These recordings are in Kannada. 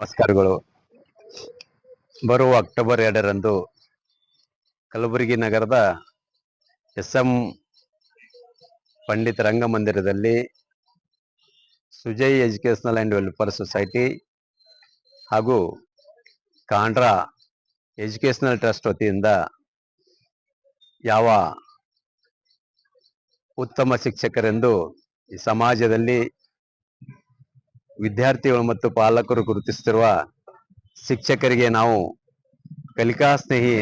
ನಮಸ್ಕಾರಗಳು. ಬರುವ ಅಕ್ಟೋಬರ್ ಎರಡರಂದು ಕಲಬುರಗಿ ನಗರದ ಎಸ್ ಎಂ ಪಂಡಿತ್ ರಂಗಮಂದಿರದಲ್ಲಿ Sujay educational and welfare society ಹಾಗೂ ಕಾಂಡ್ರಾ ಎಜುಕೇಶನಲ್ ಟ್ರಸ್ಟ್ ವತಿಯಿಂದ ಯಾವ ಉತ್ತಮ ಶಿಕ್ಷಕರೆಂದು ಈ ಸಮಾಜದಲ್ಲಿ ವಿದ್ಯಾರ್ಥಿಗಳು ಮತ್ತು ಪಾಲಕರು ಗುರುತಿಸುತ್ತಿರುವ ಶಿಕ್ಷಕರಿಗೆ ನಾವು ಕಲಿಕಾ ಸ್ನೇಹಿ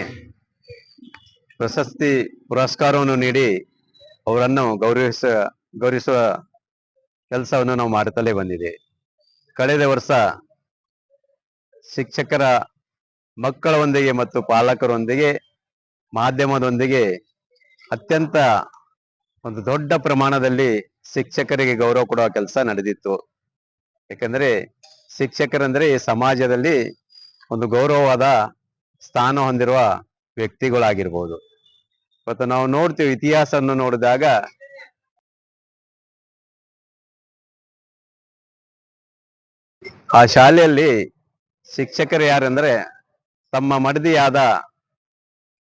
ಪ್ರಶಸ್ತಿ ಪುರಸ್ಕಾರವನ್ನು ನೀಡಿ ಅವರನ್ನು ಗೌರವಿಸ, ಗೌರವಿಸುವ ಕೆಲಸವನ್ನು ನಾವು ಮಾಡುತ್ತಲೇ ಬಂದಿದೆ. ಕಳೆದ ವರ್ಷ ಶಿಕ್ಷಕರ ಮಕ್ಕಳೊಂದಿಗೆ ಮತ್ತು ಪಾಲಕರೊಂದಿಗೆ ಮಾಧ್ಯಮದೊಂದಿಗೆ ಅತ್ಯಂತ ಒಂದು ದೊಡ್ಡ ಪ್ರಮಾಣದಲ್ಲಿ ಶಿಕ್ಷಕರಿಗೆ ಗೌರವ ಕೊಡುವ ಕೆಲಸ ನಡೆದಿತ್ತು. ಯಾಕಂದ್ರೆ ಶಿಕ್ಷಕರಂದ್ರೆ ಈ ಸಮಾಜದಲ್ಲಿ ಒಂದು ಗೌರವವಾದ ಸ್ಥಾನ ಹೊಂದಿರುವ ವ್ಯಕ್ತಿಗಳಾಗಿರ್ಬೋದು. ಮತ್ತು ನಾವು ನೋಡ್ತೀವಿ ಇತಿಹಾಸವನ್ನು ನೋಡಿದಾಗ ಆ ಶಾಲೆಯಲ್ಲಿ ಶಿಕ್ಷಕರು ಯಾರಂದ್ರೆ ತಮ್ಮ ಮಡದಿಯಾದ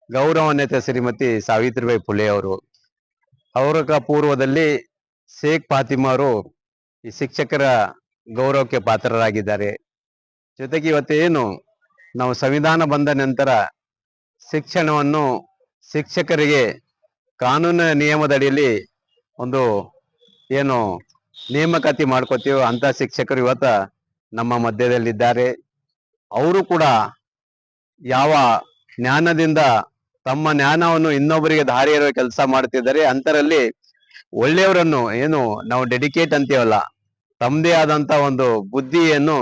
ಗೌರವಾನ್ವಿತ ಶ್ರೀಮತಿ ಸಾವಿತ್ರಿಬಾಯಿ ಫುಲೆ ಅವರು. ಅವರ ಪೂರ್ವದಲ್ಲಿ ಶೇಖ್ ಫಾತಿಮಾ ಈ ಶಿಕ್ಷಕರ ಗೌರವಕ್ಕೆ ಪಾತ್ರರಾಗಿದ್ದಾರೆ. ಜೊತೆಗೆ ಇವತ್ತೇನು ನಾವು ಸಂವಿಧಾನ ಬಂದ ನಂತರ ಶಿಕ್ಷಣವನ್ನು ಶಿಕ್ಷಕರಿಗೆ ಕಾನೂನು ನಿಯಮದಡಿಯಲ್ಲಿ ಒಂದು ಏನು ನೇಮಕಾತಿ ಮಾಡ್ಕೋತೀವೋ ಅಂತ ಶಿಕ್ಷಕರು ಇವತ್ತ ನಮ್ಮ ಮಧ್ಯದಲ್ಲಿದ್ದಾರೆ. ಅವರು ಕೂಡ ಯಾವ ಜ್ಞಾನದಿಂದ ತಮ್ಮ ಜ್ಞಾನವನ್ನು ಇನ್ನೊಬ್ಬರಿಗೆ ದಾರಿ ಕೆಲಸ ಮಾಡ್ತಿದ್ದಾರೆ, ಅಂತರಲ್ಲಿ ಒಳ್ಳೆಯವರನ್ನು ಏನು ನಾವು ಡೆಡಿಕೇಟ್ ಅಂತೀವಲ್ಲ ತಮ್ಮದೇ ಆದಂತ ಒಂದು ಬುದ್ಧಿಯನ್ನು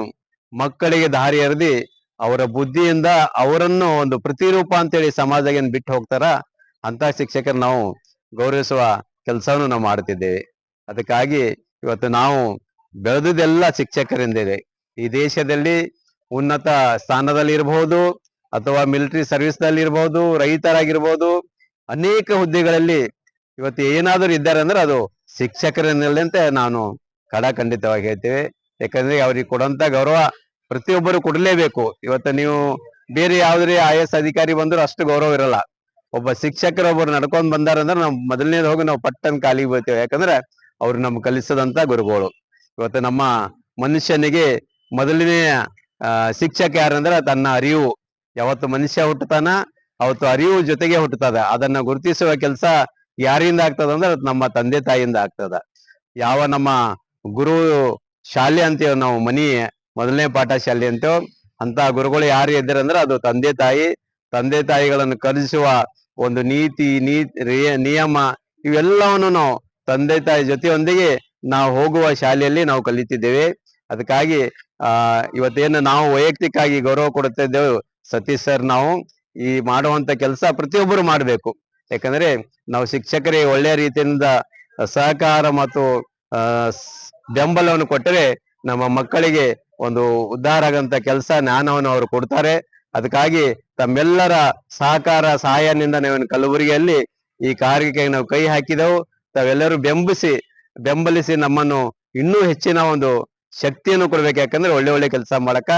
ಮಕ್ಕಳಿಗೆ ದಾರಿ ಎರೆದಿ ಅವರ ಬುದ್ಧಿಯಿಂದ ಅವರನ್ನು ಒಂದು ಪ್ರತಿರೂಪ ಅಂತೇಳಿ ಸಮಾಜಕ್ಕೆ ಬಿಟ್ಟು ಹೋಗ್ತಾರ? ಅಂತ ಶಿಕ್ಷಕರು ನಾವು ಗೌರವಿಸುವ ಕೆಲಸವನ್ನು ನಾವು ಮಾಡ್ತಿದ್ದೇವೆ ಅದಕ್ಕಾಗಿ ಇವತ್ತು ನಾವು ಬೆಳೆದುದೆಲ್ಲ ಶಿಕ್ಷಕರಿಂದಿದೆ. ಈ ದೇಶದಲ್ಲಿ ಉನ್ನತ ಸ್ಥಾನದಲ್ಲಿ ಇರಬಹುದು ಅಥವಾ ಮಿಲಿಟರಿ ಸರ್ವಿಸ್ನಲ್ಲಿ ಇರಬಹುದು ರೈತರಾಗಿರ್ಬೋದು, ಅನೇಕ ಹುದ್ದೆಗಳಲ್ಲಿ ಇವತ್ತು ಏನಾದರೂ ಇದ್ದಾರೆ ಅಂದ್ರೆ ಅದು ಶಿಕ್ಷಕರಿಂದಲೇ ಅಂತ ನಾನು ಖಡಾಖಂಡಿತವಾಗಿ ಹೇಳ್ತೇವೆ. ಯಾಕಂದ್ರೆ ಅವ್ರಿಗೆ ಕೊಡುವಂತ ಗೌರವ ಪ್ರತಿಯೊಬ್ಬರು ಕೊಡಲೇಬೇಕು. ಇವತ್ತು ನೀವು ಬೇರೆ ಯಾವುದೇ ಐ ಅಧಿಕಾರಿ ಬಂದ್ರು ಅಷ್ಟು ಗೌರವ ಇರಲ್ಲ. ಒಬ್ಬ ಶಿಕ್ಷಕರು ಒಬ್ಬರು ನಡ್ಕೊಂಡ್ ಬಂದಾರಂದ್ರೆ ನಾವು ಮೊದಲನೇದು ಹೋಗಿ ನಾವು ಪಟ್ಟನ್ ಕಾಲಿಗೆ ಬರ್ತೇವೆ ಯಾಕಂದ್ರೆ ಅವ್ರು ನಮ್ಗೆ ಕಲಿಸದಂತ ಗುರುಗಳು. ಇವತ್ತು ನಮ್ಮ ಮನುಷ್ಯನಿಗೆ ಮೊದಲನೇ ಶಿಕ್ಷಕ ಯಾರಂದ್ರೆ ತನ್ನ ಅರಿವು. ಯಾವತ್ತು ಮನುಷ್ಯ ಹುಟ್ಟುತ್ತಾನ ಅವತ್ತು ಅರಿವು ಜೊತೆಗೆ ಹುಟ್ಟುತ್ತದೆ. ಅದನ್ನ ಗುರುತಿಸುವ ಕೆಲಸ ಯಾರಿಂದ ಆಗ್ತದ ಅಂದ್ರೆ ನಮ್ಮ ತಂದೆ ತಾಯಿಯಿಂದ ಆಗ್ತದ. ಯಾವ ನಮ್ಮ ಗುರು ಶಾಲೆ ಅಂತೀವಿ ನಾವು, ಮನಿ ಮೊದಲನೇ ಪಾಠ ಶಾಲೆ ಅಂತೇವ್. ಅಂತ ಗುರುಗಳು ಯಾರು ಇದ್ದಾರೆ ಅಂದ್ರೆ ಅದು ತಂದೆ ತಾಯಿ, ತಂದೆ ತಾಯಿಗಳನ್ನು ಕಲಿಸುವ ಒಂದು ನೀತಿ ನೀ ನಿಯಮ ಇವೆಲ್ಲವನ್ನು ನಾವು ತಂದೆ ತಾಯಿ ಜೊತೆಯೊಂದಿಗೆ ನಾವು ಹೋಗುವ ಶಾಲೆಯಲ್ಲಿ ನಾವು ಕಲಿತಿದ್ದೇವೆ. ಅದಕ್ಕಾಗಿ, ಆ, ಇವತ್ತೇನು ನಾವು ವೈಯಕ್ತಿಕವಾಗಿ ಗೌರವ ಕೊಡುತ್ತಿದ್ದೇವೆ ಸತೀಶ್ ಸರ್ ನಾವು, ಈ ಮಾಡುವಂತ ಕೆಲಸ ಪ್ರತಿಯೊಬ್ಬರು ಮಾಡಬೇಕು. ಯಾಕಂದ್ರೆ ನಾವು ಶಿಕ್ಷಕರಿಗೆ ಒಳ್ಳೆಯ ರೀತಿಯಿಂದ ಸಹಕಾರ ಮತ್ತು ಬೆಂಬಲವನ್ನು ಕೊಟ್ಟರೆ ನಮ್ಮ ಮಕ್ಕಳಿಗೆ ಒಂದು ಉದ್ಧಾರ ಆಗಂತ ಕೆಲಸ ಜ್ಞಾನವನ್ನು ಅವರು ಕೊಡ್ತಾರೆ. ಅದಕ್ಕಾಗಿ ತಮ್ಮೆಲ್ಲರ ಸಹಕಾರ ಸಹಾಯದಿಂದ ನಾವು ಕಲಬುರಗಿಯಲ್ಲಿ ಈ ಕಾರ್ಯಕ್ಕೆ ನಾವು ಕೈ ಹಾಕಿದೆವು. ತಾವೆಲ್ಲರೂ ಬೆಂಬಿಸಿ ಬೆಂಬಲಿಸಿ ನಮ್ಮನ್ನು ಇನ್ನೂ ಹೆಚ್ಚಿನ ಒಂದು ಶಕ್ತಿಯನ್ನು ಕೊಡ್ಬೇಕು. ಯಾಕಂದ್ರೆ ಒಳ್ಳೆ ಒಳ್ಳೆ ಕೆಲಸ ಮಾಡಕ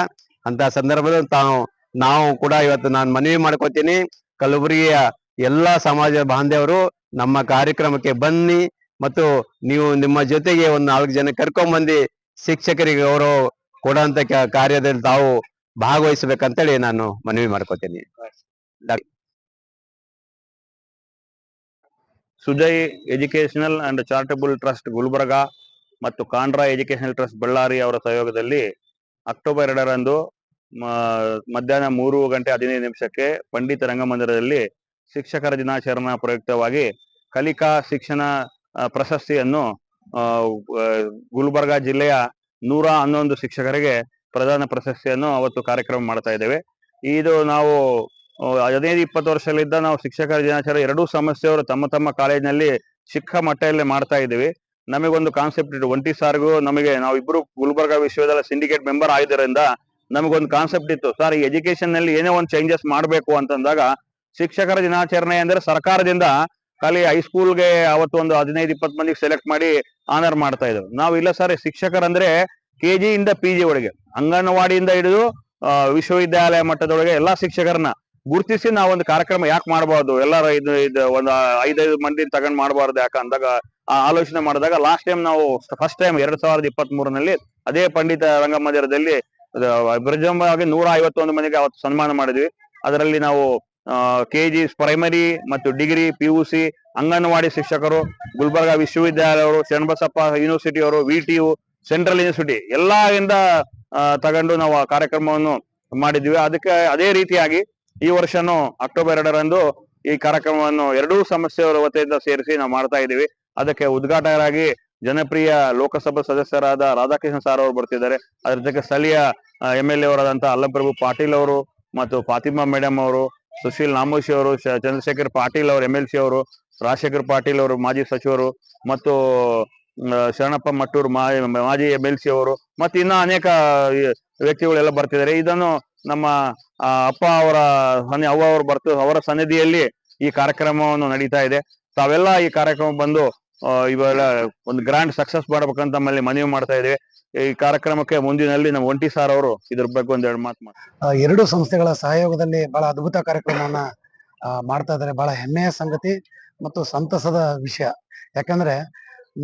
ಅಂತ ಸಂದರ್ಭದಲ್ಲಿ ತಾವು, ನಾವು ಕೂಡ ಇವತ್ತು ನಾನು ಮನವಿ ಮಾಡ್ಕೋತೀನಿ. ಕಲಬುರಗಿಯ ಎಲ್ಲಾ ಸಮಾಜ ಬಾಂಧವರು ನಮ್ಮ ಕಾರ್ಯಕ್ರಮಕ್ಕೆ ಬನ್ನಿ. ಮತ್ತು ನೀವು ನಿಮ್ಮ ಜೊತೆಗೆ ಒಂದು ನಾಲ್ಕು ಜನ ಕರ್ಕೊಂಡ್ ಬಂದು ಶಿಕ್ಷಕರಿಗೆ ಅವರು ಕೊಡುವಂತ ಕಾರ್ಯದಲ್ಲಿ ತಾವು ಭಾಗವಹಿಸಬೇಕಂತೇಳಿ ನಾನು ಮನವಿ ಮಾಡ್ಕೋತೀನಿ. Sujay educational and charitable trust Gulbarga ಮತ್ತು ಕಾಂಡ್ರಾ ಎಜುಕೇಶನಲ್ ಟ್ರಸ್ಟ್ ಬಳ್ಳಾರಿ ಅವರ ಸಹಯೋಗದಲ್ಲಿ ಅಕ್ಟೋಬರ್ ಎರಡರಂದು ಮಧ್ಯಾಹ್ನ ಮೂರು ಗಂಟೆ ಹದಿನೈದು ನಿಮಿಷಕ್ಕೆ ಪಂಡಿತ ರಂಗಮಂದಿರದಲ್ಲಿ ಶಿಕ್ಷಕರ ದಿನಾಚರಣಾ ಪ್ರಯುಕ್ತವಾಗಿ ಕಲಿಕಾ ಶಿಕ್ಷಣ ಪ್ರಶಸ್ತಿಯನ್ನು ಗುಲ್ಬರ್ಗ ಜಿಲ್ಲೆಯ ನೂರ ಹನ್ನೊಂದು ಶಿಕ್ಷಕರಿಗೆ ಪ್ರಧಾನ ಪ್ರಶಸ್ತಿಯನ್ನು ಅವತ್ತು ಕಾರ್ಯಕ್ರಮ ಮಾಡ್ತಾ ಇದ್ದೇವೆ. ಇದು ನಾವು ಹದಿನೈದು, ಇಪ್ಪತ್ತು ವರ್ಷಗಳಿಂದ ನಾವು ಶಿಕ್ಷಕರ ದಿನಾಚರಣೆ ಎರಡೂ ಸಮಸ್ಯೆಯವರು ತಮ್ಮ ತಮ್ಮ ಕಾಲೇಜಿನಲ್ಲಿ ಚಿಕ್ಕ ಮಟ್ಟದಲ್ಲಿ ಮಾಡ್ತಾ ಇದ್ದೀವಿ. ನಮಗೊಂದು ಕಾನ್ಸೆಪ್ಟ್ ಇತ್ತು ಒಂಟಿ ಸಾರ್ಗೂ ನಮಗೆ ನಾವು ಇಬ್ಬರು ಗುಲ್ಬರ್ಗ ವಿಶ್ವವಿದ್ಯಾಲಯ ಸಿಂಡಿಕೇಟ್ ಮೆಂಬರ್ ಆಗಿದ್ದರಿಂದ ನಮಗೊಂದು ಕಾನ್ಸೆಪ್ಟ್ ಇತ್ತು. ಸರ್, ಈ ಎಜುಕೇಶನ್ನಲ್ಲಿ ಏನೇ ಒಂದು ಚೇಂಜಸ್ ಮಾಡಬೇಕು ಅಂತಂದಾಗ ಶಿಕ್ಷಕರ ದಿನಾಚರಣೆ ಅಂದ್ರೆ ಸರ್ಕಾರದಿಂದ ಖಾಲಿ ಹೈಸ್ಕೂಲ್ಗೆ ಅವತ್ತು ಒಂದು ಹದಿನೈದು, ಇಪ್ಪತ್ತು ಮಂದಿಗೆ ಸೆಲೆಕ್ಟ್ ಮಾಡಿ ಆನರ್ ಮಾಡ್ತಾ ಇದ್ರು. ನಾವು ಇಲ್ಲ ಸರ್ ಶಿಕ್ಷಕರಂದ್ರೆ ಕೆ ಜಿಯಿಂದ ಪಿ ಜಿ ಒಳಗೆ, ಅಂಗನವಾಡಿಯಿಂದ ಹಿಡಿದು ವಿಶ್ವವಿದ್ಯಾಲಯ ಮಟ್ಟದೊಳಗೆ ಎಲ್ಲಾ ಶಿಕ್ಷಕರನ್ನ ಗುರುತಿಸಿ ನಾವು ಒಂದು ಕಾರ್ಯಕ್ರಮ ಯಾಕೆ ಮಾಡಬಾರ್ದು? ಎಲ್ಲರ ಇದು ಇದು ಒಂದು ಐದೈದು ಮಂದಿ ತಗೊಂಡ್ ಮಾಡಬಾರ್ದು ಯಾಕೆ ಅಂದಾಗ, ಆ, ಆಲೋಚನೆ ಮಾಡಿದಾಗ ಲಾಸ್ಟ್ ಟೈಮ್ ನಾವು ಫಸ್ಟ್ ಟೈಮ್ ಎರಡ್ ಸಾವಿರದ ಇಪ್ಪತ್ತ್ ಮೂರನಲ್ಲಿ ಅದೇ ಪಂಡಿತ ರಂಗಮಂದಿರದಲ್ಲಿ ವಿಜೃಂಭವಾಗಿ ನೂರ ಐವತ್ತೊಂದು ಮಂದಿಗೆ ಅವತ್ತು ಸನ್ಮಾನ ಮಾಡಿದ್ವಿ. ಅದರಲ್ಲಿ ನಾವು ಕೆ ಜಿ ಪ್ರೈಮರಿ ಮತ್ತು ಡಿಗ್ರಿ ಪಿ ಯು ಸಿ ಅಂಗನವಾಡಿ ಶಿಕ್ಷಕರು ಗುಲ್ಬರ್ಗಾ ವಿಶ್ವವಿದ್ಯಾಲಯವರು ಶರಣಬಸಪ್ಪ ಯೂನಿವರ್ಸಿಟಿ ಅವರು V T U central university ಎಲ್ಲಾ ಇಂದ ಆ, ತಗೊಂಡು ನಾವು ಆ ಕಾರ್ಯಕ್ರಮವನ್ನು ಮಾಡಿದ್ವಿ. ಅದಕ್ಕೆ ಅದೇ ರೀತಿಯಾಗಿ ಈ ವರ್ಷನೂ ಅಕ್ಟೋಬರ್ ಎರಡರಂದು ಈ ಕಾರ್ಯಕ್ರಮವನ್ನು ಎರಡೂ ಸಮಸ್ಯೆಯವರ ವತಿಯಿಂದ ಸೇರಿಸಿ ನಾವು ಮಾಡ್ತಾ ಇದ್ದೀವಿ. ಅದಕ್ಕೆ ಉದ್ಘಾಟಕರಾಗಿ ಜನಪ್ರಿಯ ಲೋಕಸಭಾ ಸದಸ್ಯರಾದ ರಾಧಾಕೃಷ್ಣ ಸಾರ್ ಅವರು ಬರ್ತಿದ್ದಾರೆ. ಅದ್ರ ಜೊತೆಗೆ ಸ್ಥಳೀಯ ಎಂ ಎಲ್ ಎ ಅವರಾದಂತಹ ಅಲ್ಲಪ್ರಭು ಪಾಟೀಲ್ ಅವರು ಮತ್ತು ಫಾತಿಮಾ ಮೇಡಮ್ ಅವರು ಸುಶೀಲ್ ನಾಮೋಶಿ ಅವರು ಚಂದ್ರಶೇಖರ್ ಪಾಟೀಲ್ ಅವರು ಎಂ ಎಲ್ ಸಿ ಅವರು, ರಾಜಶೇಖರ್ ಪಾಟೀಲ್ ಅವರು, ಮಾಜಿ ಸಚಿವರು ಮತ್ತು ಶರಣಪ್ಪ ಮಟ್ಟೂರು ಮಾಜಿ ಎಂ ಎಲ್ ಸಿ ಅವರು ಮತ್ತು ಇನ್ನ ಅನೇಕ ವ್ಯಕ್ತಿಗಳೆಲ್ಲ ಬರ್ತಿದ್ದಾರೆ. ಇದನ್ನು ನಮ್ಮ ಅಪ್ಪ ಅವರ ಅವ್ವ ಅವರು ಬರ್ತ, ಅವರ ಸನ್ನಿಧಿಯಲ್ಲಿ ಈ ಕಾರ್ಯಕ್ರಮವನ್ನು ನಡೀತಾ ಇದೆ. ತಾವೆಲ್ಲ ಈ ಕಾರ್ಯಕ್ರಮ ಬಂದು ಇವೆಲ್ಲ ಒಂದು ಗ್ರ್ಯಾಂಡ್ ಸಕ್ಸಸ್ ಮಾಡ್ಬೇಕಂತ ನಮ್ಮಲ್ಲಿ ಮನವಿ ಮಾಡ್ತಾ ಇದ್ದೇವೆ. ಈ ಕಾರ್ಯಕ್ರಮಕ್ಕೆ ಮುಂದಿನಲ್ಲಿ ನಮ್ಮ ಒಂಟಿ ಸಾರ್ ಅವರು ಇದ್ರ ಬಗ್ಗೆ ಒಂದೆರಡು ಮಾತು ಎರಡು ಸಂಸ್ಥೆಗಳ ಸಹಯೋಗದಲ್ಲಿ ಬಹಳ ಅದ್ಭುತ ಕಾರ್ಯಕ್ರಮವನ್ನ ಮಾಡ್ತಾ ಇದ್ದಾರೆ. ಬಹಳ ಹೆಮ್ಮೆಯ ಸಂಗತಿ ಮತ್ತು ಸಂತಸದ ವಿಷಯ. ಯಾಕಂದ್ರೆ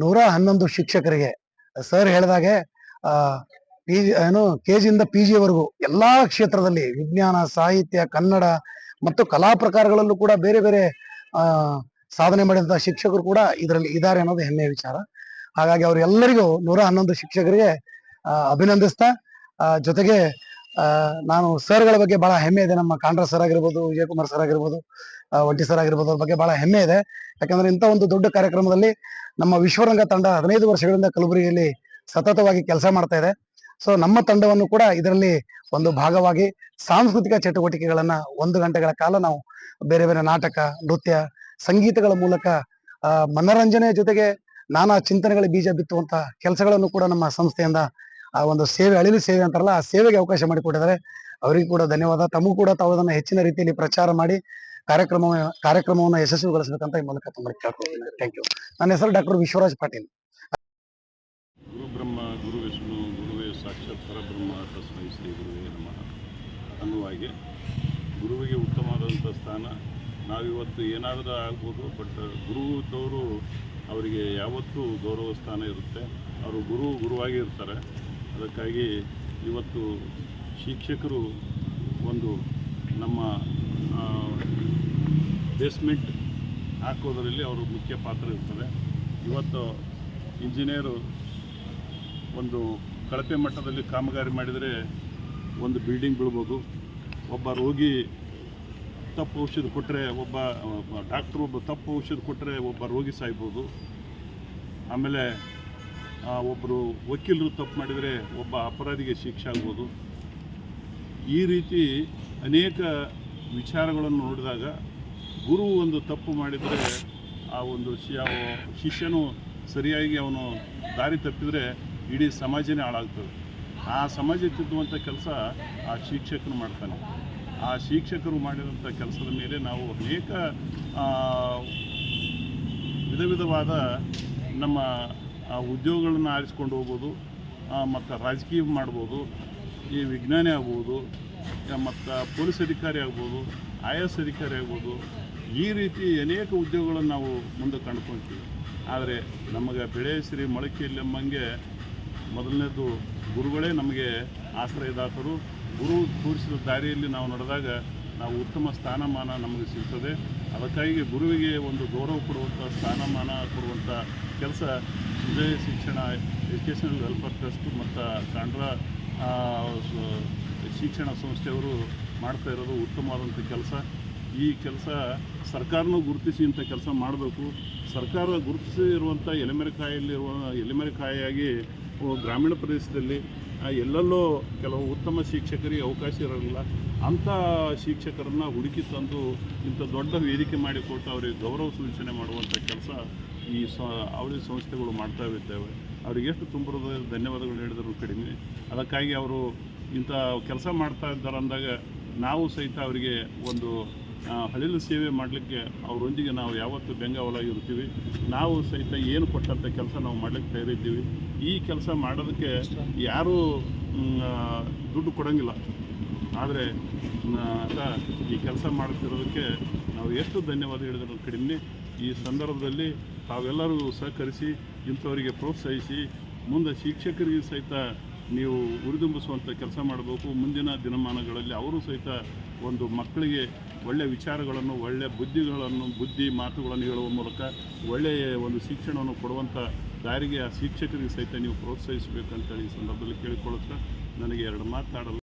ನೂರ ಹನ್ನೊಂದು ಶಿಕ್ಷಕರಿಗೆ, ಸರ್ ಹೇಳಿದಾಗೆ ಪಿ, ಏನು ಕೆ ಜಿಯಿಂದ ಪಿ ಜಿವರೆಗೂ ಎಲ್ಲಾ ಕ್ಷೇತ್ರದಲ್ಲಿ ವಿಜ್ಞಾನ, ಸಾಹಿತ್ಯ, ಕನ್ನಡ ಮತ್ತು ಕಲಾ ಪ್ರಕಾರಗಳಲ್ಲೂ ಕೂಡ ಬೇರೆ ಬೇರೆ ಸಾಧನೆ ಮಾಡಿದಂತಹ ಶಿಕ್ಷಕರು ಕೂಡ ಇದರಲ್ಲಿ ಇದ್ದಾರೆ ಅನ್ನೋದು ಹೆಮ್ಮೆಯ ವಿಚಾರ. ಹಾಗಾಗಿ ಅವರೆಲ್ಲರಿಗೂ ನೂರ ಹನ್ನೊಂದು ಶಿಕ್ಷಕರಿಗೆ ಅಭಿನಂದಿಸ್ತಾ ಜೊತೆಗೆ ನಾನು ಸರ್ಗಳ ಬಗ್ಗೆ ಬಹಳ ಹೆಮ್ಮೆ ಇದೆ. ನಮ್ಮ ಕಾಂಡ್ರ ಸರ್ ಆಗಿರ್ಬೋದು, ವಿಜಯಕುಮಾರ್ ಸರ್ ಆಗಿರ್ಬೋದು ಒಂಟಿ ಸರ್ ಆಗಿರ್ಬೋದು, ಅವ್ರ ಬಗ್ಗೆ ಬಹಳ ಹೆಮ್ಮೆ ಇದೆ. ಯಾಕಂದ್ರೆ ಇಂಥ ಒಂದು ದೊಡ್ಡ ಕಾರ್ಯಕ್ರಮದಲ್ಲಿ ನಮ್ಮ ವಿಶ್ವರಂಗ ತಂಡ ಹದಿನೈದು ವರ್ಷಗಳಿಂದ ಕಲಬುರಗಿಯಲ್ಲಿ ಸತತವಾಗಿ ಕೆಲಸ ಮಾಡ್ತಾ ಇದೆ. ಸೊ, ನಮ್ಮ ತಂಡವನ್ನು ಕೂಡ ಇದರಲ್ಲಿ ಒಂದು ಭಾಗವಾಗಿ ಸಾಂಸ್ಕೃತಿಕ ಚಟುವಟಿಕೆಗಳನ್ನ ಒಂದು ಗಂಟೆಗಳ ಕಾಲ ನಾವು ಬೇರೆ ಬೇರೆ ನಾಟಕ, ನೃತ್ಯ, ಸಂಗೀತಗಳ ಮೂಲಕ ಮನರಂಜನೆ ಮನರಂಜನೆಯ ಜೊತೆಗೆ ನಾನಾ ಚಿಂತನೆಗಳ ಬೀಜ ಬಿತ್ತುವಂತ ಕೆಲಸಗಳನ್ನು ಕೂಡ ನಮ್ಮ ಸಂಸ್ಥೆಯಿಂದ ಆ ಒಂದು ಸೇವೆ, ಅಳಿಲು ಸೇವೆ ಅಂತಾರಲ್ಲ, ಆ ಸೇವೆಗೆ ಅವಕಾಶ ಮಾಡಿಕೊಟ್ಟಿದ್ದಾರೆ. ಅವರಿಗೂ ಕೂಡ ಧನ್ಯವಾದ. ತಮಗೂ ಕೂಡ ತಾವು ಅದನ್ನ ಹೆಚ್ಚಿನ ರೀತಿಯಲ್ಲಿ ಪ್ರಚಾರ ಮಾಡಿ ಕಾರ್ಯಕ್ರಮ, ಕಾರ್ಯಕ್ರಮವನ್ನು ಯಶಸ್ವಿಗೊಳಿಸಬೇಕಂತ ಈ ಮೂಲಕ ತುಂಬ ಕೇಳ್ಕೊಳ್ತೀನಿ. ಥ್ಯಾಂಕ್ ಯು ನನ್ನ ಹೆಸರು ಡಾಕ್ಟರ್ ವಿಶ್ವರಾಜ್ ಪಾಟೀಲ್. ಗುರು ಬ್ರಹ್ಮ, ಗುರು ವಿಷ್ಣು, ಗುರುವೇ ಸಾಕ್ಷಾತ್ ಪರಬ್ರಹ್ಮ ತಸ್ಮೈ ಶ್ರೀ ಗುರುವೇ ನಮಃ. ಅನ್ನುವಾಗೆ ಗುರುವಿಗೆ ಉತ್ತಮವಾದಂಥ ಸ್ಥಾನ. ನಾವಿವತ್ತು ಏನಾದರೂ ಆಗ್ಬೋದು ಬಟ್ ಗುರುದವರು ಅವರಿಗೆ ಯಾವತ್ತೂ ಗೌರವ ಸ್ಥಾನ ಇರುತ್ತೆ. ಅವರು ಗುರು ಗುರುವಾಗಿ ಇರ್ತಾರೆ ಅದಕ್ಕಾಗಿ ಇವತ್ತು ಶಿಕ್ಷಕರು ಒಂದು ನಮ್ಮ ಬೇಸ್ಮೆಂಟ್ ಹಾಕೋದರಲ್ಲಿ ಅವರು ಮುಖ್ಯ ಪಾತ್ರ ಇರ್ತಾರೆ. ಇವತ್ತು ಇಂಜಿನಿಯರು ಒಂದು ಕಳಪೆ ಮಟ್ಟದಲ್ಲಿ ಕಾಮಗಾರಿ ಮಾಡಿದರೆ ಒಂದು ಬಿಲ್ಡಿಂಗ್ ಬೀಳ್ಬೋದು. ಒಬ್ಬ ರೋಗಿ ತಪ್ಪು ಔಷಧ ಕೊಟ್ಟರೆ ಒಬ್ಬ ಡಾಕ್ಟ್ರು ಒಬ್ಬ ತಪ್ಪು ಔಷಧ ಕೊಟ್ಟರೆ ಒಬ್ಬ ರೋಗಿ ಸಾಯ್ಬೋದು. ಆಮೇಲೆ ಒಬ್ಬರು ವಕೀಲರು ತಪ್ಪು ಮಾಡಿದರೆ ಒಬ್ಬ ಅಪರಾಧಿಗೆ ಶಿಕ್ಷೆ ಆಗ್ಬೋದು. ಈ ರೀತಿ ಅನೇಕ ವಿಚಾರಗಳನ್ನು ನೋಡಿದಾಗ ಗುರು ಒಂದು ತಪ್ಪು ಮಾಡಿದರೆ ಆ ಒಂದು ಶಿಷ್ಯನು ಸರಿಯಾಗಿ ಅವನು ದಾರಿ ತಪ್ಪಿದರೆ ಇಡೀ ಸಮಾಜನೇ ಹಾಳಾಗ್ತದೆ. ಆ ಸಮಾಜ ತಿದ್ದುವಂಥ ಕೆಲಸ ಆ ಶಿಕ್ಷಕನು ಮಾಡ್ತಾನೆ. ಆ ಶಿಕ್ಷಕರು ಮಾಡಿದಂಥ ಕೆಲಸದ ಮೇಲೆ ನಾವು ಅನೇಕ ವಿಧ ವಿಧವಾದ ನಮ್ಮ ಉದ್ಯೋಗಗಳನ್ನು ಆರಿಸ್ಕೊಂಡು ಹೋಗ್ಬೋದು ಮತ್ತು ರಾಜಕೀಯ ಮಾಡ್ಬೋದು, ಈ ವಿಜ್ಞಾನಿ ಆಗ್ಬೋದು ಮತ್ತು ಪೊಲೀಸ್ ಅಧಿಕಾರಿ ಆಗ್ಬೋದು, ಐ ಎಸ್ ಅಧಿಕಾರಿ ಆಗ್ಬೋದು, ಈ ರೀತಿ ಅನೇಕ ಉದ್ಯೋಗಗಳನ್ನು ನಾವು ಮುಂದೆ ಕಂಡುಕೊಳ್ತೀವಿ ಆದರೆ ನಮಗೆ ಬೆಳೆ ಸಿರಿ ಮೊಳಕೆಯಲ್ಲೆಂಬಂಗೆ ಮೊದಲನೇದು ಗುರುಗಳೇ ನಮಗೆ ಆಶ್ರಯದಾತರು. ಗುರು ತೋರಿಸಿದ ದಾರಿಯಲ್ಲಿ ನಾವು ನಡೆದಾಗ ನಾವು ಉತ್ತಮ ಸ್ಥಾನಮಾನ ನಮಗೆ ಸಿಗ್ತದೆ. ಅದಕ್ಕಾಗಿ ಗುರುವಿಗೆ ಒಂದು ಗೌರವ ಕೊಡುವಂಥ ಸ್ಥಾನಮಾನ ಕೊಡುವಂಥ ಕೆಲಸ ವಿಜಯ ಶಿಕ್ಷಣ ಎಜುಕೇಷನಲ್ ವೆಲ್ಫೇರ್ ಟ್ರಸ್ಟ್ ಮತ್ತು ಕಾಂಡ್ರ ಶಿಕ್ಷಣ ಸಂಸ್ಥೆಯವರು ಮಾಡ್ತಾ ಇರೋದು ಉತ್ತಮವಾದಂಥ ಕೆಲಸ. ಈ ಕೆಲಸ ಸರ್ಕಾರನೂ ಗುರುತಿಸಿ ಇಂಥ ಕೆಲಸ ಮಾಡಬೇಕು. ಸರ್ಕಾರ ಗುರುತಿಸಿರುವಂಥ ಎಲೆಮೆರೆಕಾಯಲ್ಲಿರುವ ಎಲೆಮೆರೆಕಾಯಾಗಿ ಅವು ಗ್ರಾಮೀಣ ಪ್ರದೇಶದಲ್ಲಿ ಎಲ್ಲೆಲ್ಲೋ ಕೆಲವು ಉತ್ತಮ ಶಿಕ್ಷಕರಿಗೆ ಅವಕಾಶ ಇರೋಲ್ಲ ಅಂಥ ಶಿಕ್ಷಕರನ್ನು ಹುಡುಕಿ ತಂದು ಇಂಥ ದೊಡ್ಡ ವೇದಿಕೆ ಮಾಡಿಕೊಟ್ಟು ಅವರಿಗೆ ಗೌರವ ಸೂಚನೆ ಮಾಡುವಂಥ ಕೆಲಸ ಈ ಸ ಅವಳಿ ಸಂಸ್ಥೆಗಳು ಮಾಡ್ತಾ ಇರ್ತೇವೆ. ಅವ್ರಿಗೆ ಎಷ್ಟು ತುಂಬಿರೋದು ಧನ್ಯವಾದಗಳು ಹೇಳಿದ್ರು ಕಡಿಮೆ. ಅದಕ್ಕಾಗಿ ಅವರು ಇಂಥ ಕೆಲಸ ಮಾಡ್ತಾ ಇದ್ದಾರೆ ಅಂದಾಗ ನಾವು ಸಹಿತ ಅವರಿಗೆ ಒಂದು ಹಳಿಲು ಸೇವೆ ಮಾಡಲಿಕ್ಕೆ ಅವರೊಂದಿಗೆ ನಾವು ಯಾವತ್ತೂ ಬೆಂಗಾವಲಾಗಿರ್ತೀವಿ ನಾವು ಸಹಿತ ಏನು ಕೊಟ್ಟಂಥ ಕೆಲಸ ನಾವು ಮಾಡಲಿಕ್ಕೆ ತಯಾರಿದ್ದೀವಿ. ಈ ಕೆಲಸ ಮಾಡೋದಕ್ಕೆ ಯಾರೂ ದುಡ್ಡು ಕೊಡೋಂಗಿಲ್ಲ. ಆದರೆ ಈ ಕೆಲಸ ಮಾಡುತ್ತಿರೋದಕ್ಕೆ ನಾವು ಎಷ್ಟು ಧನ್ಯವಾದ ಹೇಳಿದ್ರು ಕಡಿಮೆ. ಈ ಸಂದರ್ಭದಲ್ಲಿ ತಾವೆಲ್ಲರೂ ಸಹಕರಿಸಿ, ಇಂಥವರಿಗೆ ಪ್ರೋತ್ಸಾಹಿಸಿ, ಮುಂದೆ ಶಿಕ್ಷಕರಿಗೆ ಸಹಿತ ನೀವು ಉರಿದುಂಬಿಸುವಂಥ ಕೆಲಸ ಮಾಡಬೇಕು. ಮುಂದಿನ ದಿನಮಾನಗಳಲ್ಲಿ ಅವರು ಸಹಿತ ಒಂದು ಮಕ್ಕಳಿಗೆ ಒಳ್ಳೆಯ ವಿಚಾರಗಳನ್ನು ಒಳ್ಳೆಯ ಬುದ್ಧಿಗಳನ್ನು, ಬುದ್ಧಿ ಮಾತುಗಳನ್ನು ಹೇಳುವ ಮೂಲಕ ಒಳ್ಳೆಯ ಒಂದು ಶಿಕ್ಷಣವನ್ನು ಕೊಡುವಂಥ ದಾರಿಗೆ ಆ ಶಿಕ್ಷಕರಿಗೆ ಸಹಿತ ನೀವು ಪ್ರೋತ್ಸಾಹಿಸಬೇಕಂತೇಳಿ ಈ ಸಂದರ್ಭದಲ್ಲಿ ಕೇಳಿಕೊಳ್ಳುತ್ತಾ ನನಗೆ ಎರಡು ಮಾತಾಡಲು